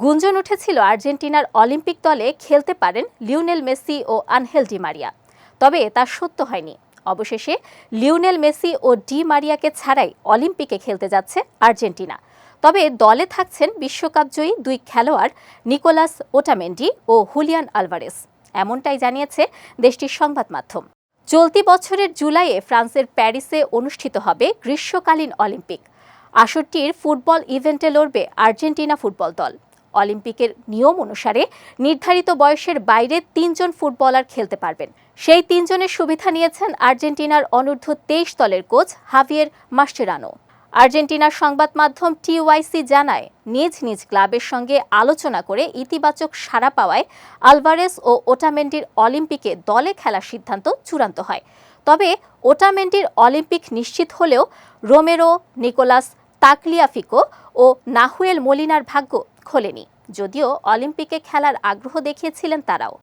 গুঞ্জন উঠেছিল আর্জেন্টিনার অলিম্পিক দলে খেলতে পারেন লিওনেল মেসি ও আনহেল ডি মারিয়া। তবে তা সত্য হয়নি। অবশেষে লিওনেল মেসি ও ডি মারিয়াকে ছাড়াই অলিম্পিকে খেলতে যাচ্ছে আর্জেন্টিনা। তবে দলে থাকছেন বিশ্বকাপজয়ী দুই খেলোয়াড় নিকোলাস ওটামেন্ডি ও হুলিয়ান আলভারেস। এমনটাই জানিয়েছে দেশটির সংবাদ মাধ্যম। চলতি বছরের জুলাইয়ে ফ্রান্সের প্যারিসে অনুষ্ঠিত হবে গ্রীষ্মকালীন অলিম্পিক। আসরটির ফুটবল ইভেন্টে লড়বে আর্জেন্টিনা ফুটবল দল। অলিম্পিকের নিয়ম অনুসারে নির্ধারিত বয়সের বাইরে তিনজন ফুটবলার খেলতে পারবেন। সেই তিনজনের সুবিধা নিয়েছেন আর্জেন্টিনার অনূর্ধ্ব তেইশ দলের কোচ হাভিয়ের মাস্টেরানো। আর্জেন্টিনার সংবাদ মাধ্যম টিওয়াইসি জানায়, নিজ নিজ ক্লাবের সঙ্গে আলোচনা করে ইতিবাচক সাড়া পাওয়ায় আলভারেস ও ওটামেন্ডির অলিম্পিকে দলে খেলার সিদ্ধান্ত চূড়ান্ত হয়। তবে ওটামেন্ডির অলিম্পিক নিশ্চিত হলেও রোমেরো, নিকোলাস তাকলিয়াফিকো ও নাহুয়েল মলিনার ভাগ্য খোলেনি, যদিও অলিম্পিকে খেলার আগ্রহ দেখিয়েছিলেন তারাও।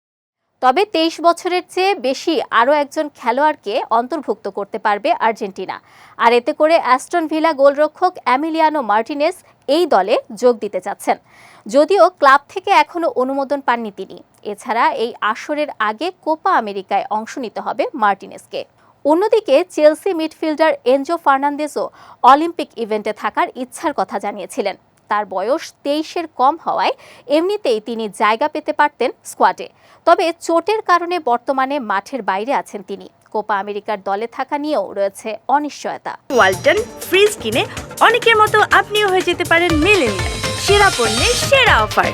তবে তেইশ বছরের চেয়ে বেশি আরও একজন খেলোয়াড়কে অন্তর্ভুক্ত করতে পারবে আর্জেন্টিনা। আর এতে করে অ্যাস্টন ভিলা গোলরক্ষক অ্যামিলিয়ানো মার্টিনেস এই দলে যোগ দিতে চাচ্ছেন। যদিও ক্লাব থেকে এখনও অনুমোদন পাননি তিনি। এছাড়া এই আসরের আগে কোপা আমেরিকায় অংশ নিতে হবে মার্টিনেসকে। অন্যদিকে চেলসি মিডফিল্ডার এনজো ফার্নান্দেজও অলিম্পিক ইভেন্টে থাকার ইচ্ছার কথা জানিয়েছিলেন। তার বয়স তেইশের কম হওয়ায় এমনিতেই তিনি জায়গা পেতে পারতেন স্কোয়াডে। তবে চোটের কারণে বর্তমানে মাঠের বাইরে আছেন তিনি। কোপা আমেরিকার দলে থাকা নিয়েও রয়েছে অনিশ্চয়তা। ওয়ালটন ফ্রিজ কিনে অনেকের মতো আপনিও হয়ে যেতে পারেন মিলেনিয়াল। সেরা পণ্যের সেরা অফার।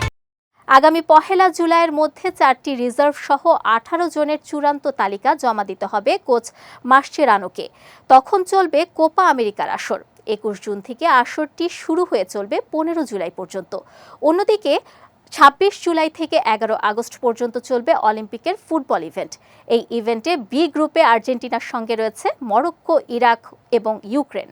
আগামী পহেলা জুলাইয়ের মধ্যে চারটি রিজার্ভ সহ আঠারো জনের চূড়ান্ত তালিকা জমা দিতে হবে কোচ মাসচেরানোকে তখন চলবে কোপা আমেরিকার আসর। একুশ জুন থেকে আসরটি শুরু হয়ে চলবে পনেরো জুলাই পর্যন্ত। অন্যদিকে ছাব্বিশ জুলাই থেকে এগারো আগস্ট পর্যন্ত চলবে অলিম্পিকের ফুটবল ইভেন্ট। এই ইভেন্টে বি গ্রুপে আর্জেন্টিনার সঙ্গে রয়েছে মরক্কো, ইরাক এবং ইউক্রেন।